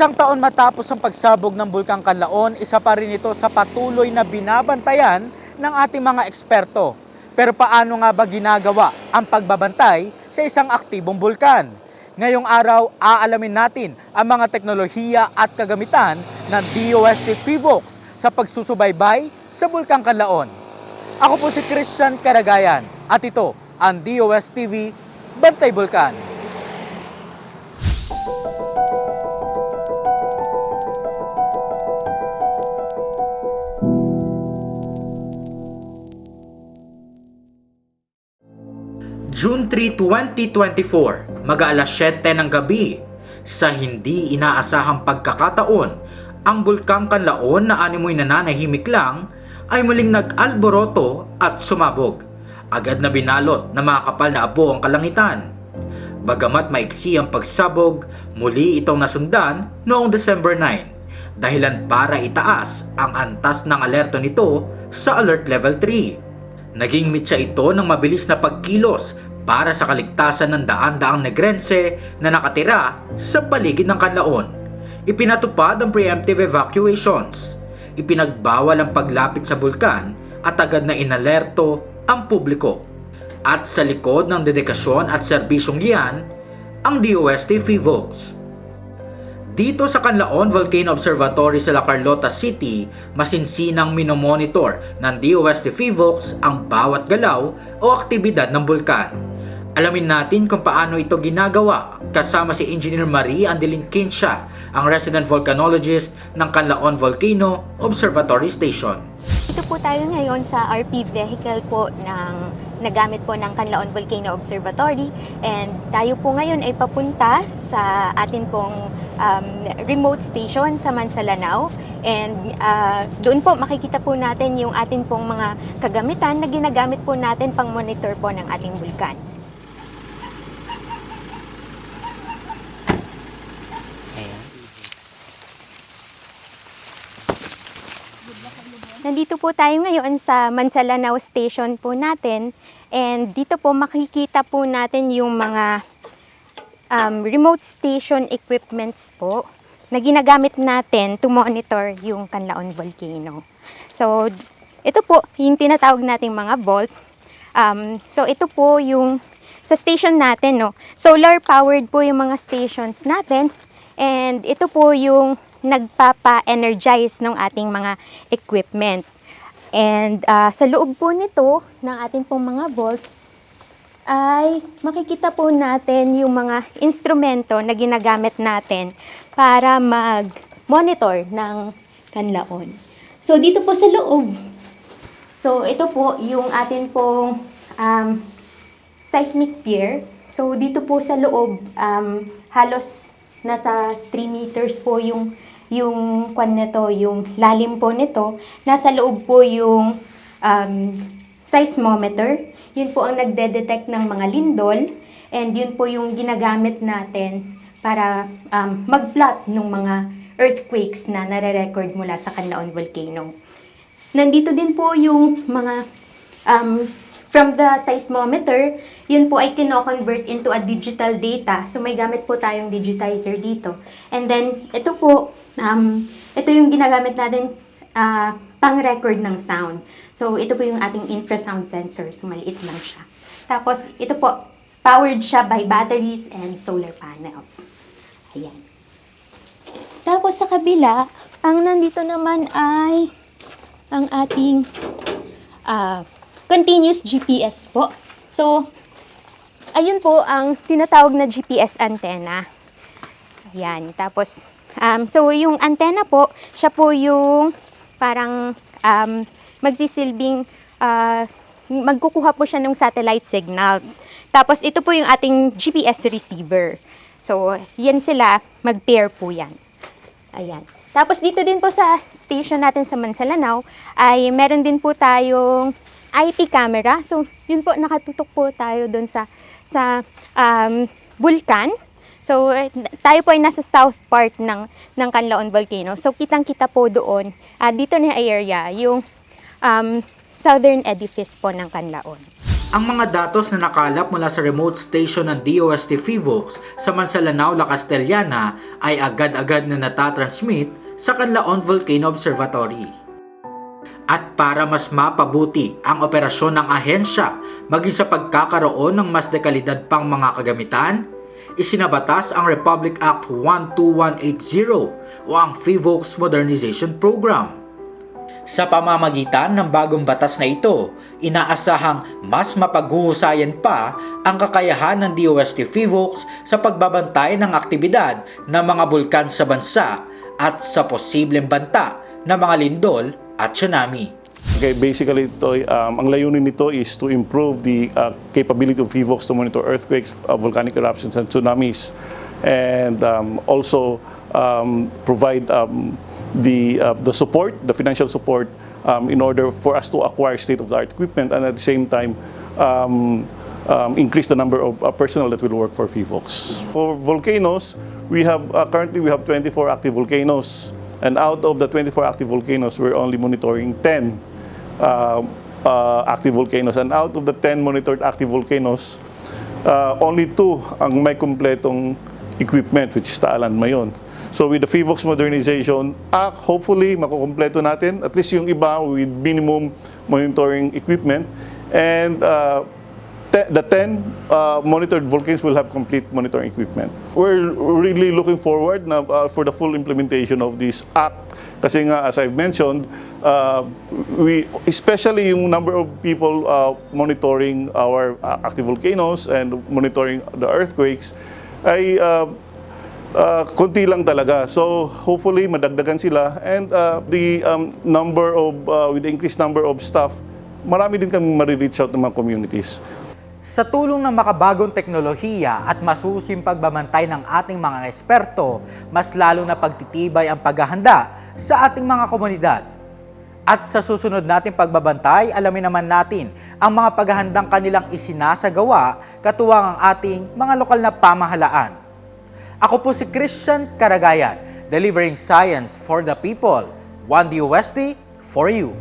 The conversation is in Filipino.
Isang taon matapos ang pagsabog ng Bulkang Kanlaon, isa pa rin ito sa patuloy na binabantayan ng ating mga eksperto. Pero paano nga ba ginagawa ang pagbabantay sa isang aktibong bulkan? Ngayong araw, aalamin natin ang mga teknolohiya at kagamitan ng DOST PHIVOX sa pagsusubaybay sa Bulkang Kanlaon. Ako po si Christian Karagayan at ito ang DOS TV Bantay Bulkan. June 3, 2024, mag-aalas 7 ng gabi, sa hindi inaasahang pagkakataon, ang Bulkang Kanlaon na animoy nananahimik lang ay muling nag-alboroto at sumabog. Agad na binalot na mga kapal na abo ang kalangitan. Bagamat maiksi ang pagsabog, muli itong nasundan noong December 9, dahilan para itaas ang antas ng alerto nito sa Alert Level 3. Naging mitya ito ng mabilis na pagkilos para sa kaligtasan ng daan-daang negrense na nakatira sa paligid ng kanlaon. Ipinatupad ang preemptive evacuations. Ipinagbawal ang paglapit sa bulkan at agad na inalerto ang publiko. At sa likod ng dedikasyon at serbisyong iyan, ang DOST PHIVOLTS. Dito sa Canlaon Volcano Observatory sa La Carlota City, masinsinang minomonitor ng DOST PHIVOX ang bawat galaw o aktibidad ng bulkan. Alamin natin kung paano ito ginagawa kasama si Engineer Marie Andelin Kinsha, ang resident volcanologist ng Canlaon Volcano Observatory Station. Ito po tayo ngayon sa RP vehicle po ng nagamit po ng Canlaon Volcano Observatory and tayo po ngayon ay papunta sa atin pong um, remote station sa Mansalanao and uh, doon po makikita po natin yung atin pong mga kagamitan na ginagamit po natin pang monitor po ng ating bulkan. Nandito po tayo ngayon sa Mansalanao Station po natin. And dito po makikita po natin yung mga um, remote station equipments po na ginagamit natin to monitor yung Canlaon Volcano. So, ito po yung tinatawag nating mga vault. Um, so, ito po yung sa station natin, no? Solar powered po yung mga stations natin and ito po yung nagpapa-energize ng ating mga equipment. And ah, sa loob po nito, ng ating pong mga vault, ay makikita po natin yung mga instrumento na ginagamit natin para mag-monitor ng kanlaon. So, dito po sa loob, so ito po yung atin pong um, seismic pier. So, dito po sa loob, um, halos nasa 3 meters po yung yung kwan nito, yung lalim po nito. Nasa loob po yung um, seismometer. Yun po ang nagde-detect ng mga lindol. And yun po yung ginagamit natin para um, mag-plot ng mga earthquakes na nare-record mula sa Canlaon Volcano. Nandito din po yung mga um, from the seismometer, yun po ay kino-convert into a digital data. So may gamit po tayong digitizer dito. And then ito po, um, ito yung ginagamit natin ah, pang-record ng sound. So ito po yung ating infrasound sensor. So maliit lang siya. Tapos ito po, powered siya by batteries and solar panels. Ayan. Tapos sa kabila, ang nandito naman ay ang ating ah, continuous GPS po. So, ayun po ang tinatawag na GPS antenna. Ayan. Tapos, um, so yung antenna po, siya po yung parang um, magsisilbing, ah, magkukuha po siya ng satellite signals. Tapos, ito po yung ating GPS receiver. So, yan sila, mag-pair po yan. Ayan. Tapos dito din po sa station natin sa Mansalanao ay meron din po tayong IP camera. So, yun po nakatutok po tayo doon sa sa um, vulkan. So, eh, tayo po ay nasa south part ng ng Canlaon Volcano. So, kitang-kita po doon. ah, dito na area yung um, southern edifice po ng Canlaon. Ang mga datos na nakalap mula sa remote station ng DOST FIVOX sa Mansalanao, La Castellana ay agad-agad na natatransmit sa Canlaon Volcano Observatory. At para mas mapabuti ang operasyon ng ahensya maging sa pagkakaroon ng mas dekalidad pang mga kagamitan, isinabatas ang Republic Act 12180 o ang FIVOX Modernization Program. Sa pamamagitan ng bagong batas na ito, inaasahang mas mapaghuhusayan pa ang kakayahan ng DOST FIVOX sa pagbabantay ng aktibidad ng mga bulkan sa bansa at sa posibleng banta ng mga lindol at tsunami. Okay, basically, ito, um, ang layunin nito is to improve the uh, capability of VVOX to monitor earthquakes, uh, volcanic eruptions, and tsunamis, and um, also um, provide um, the uh, the support, the financial support, um, in order for us to acquire state-of-the-art equipment, and at the same time. Um, um, increase the number of uh, personnel that will work for VVOX. For volcanoes, we have uh, currently we have 24 active volcanoes, and out of the 24 active volcanoes, we're only monitoring 10 uh, uh, active volcanoes. And out of the 10 monitored active volcanoes, uh, only two ang may kumpletong equipment, which is Taalan Mayon. So with the FIVOX modernization, ah, hopefully makukumpleto natin, at least yung iba with minimum monitoring equipment. And uh, te- the 10 uh, monitored volcanoes will have complete monitoring equipment. We're really looking forward na, uh, for the full implementation of this act. Kasi nga, as I've mentioned, uh, we, especially yung number of people uh, monitoring our uh, active volcanoes and monitoring the earthquakes, ay uh, uh, konti lang talaga. So hopefully madagdagan sila and uh, the um, number of, uh, with the increased number of staff, marami din kami marireach out ng mga communities. Sa tulong ng makabagong teknolohiya at masusim pagbabantay ng ating mga eksperto, mas lalo na pagtitibay ang paghahanda sa ating mga komunidad. At sa susunod nating pagbabantay, alamin naman natin ang mga paghahandang kanilang isinasagawa katuwang ang ating mga lokal na pamahalaan. Ako po si Christian Karagayan, delivering science for the people. One DOST for you.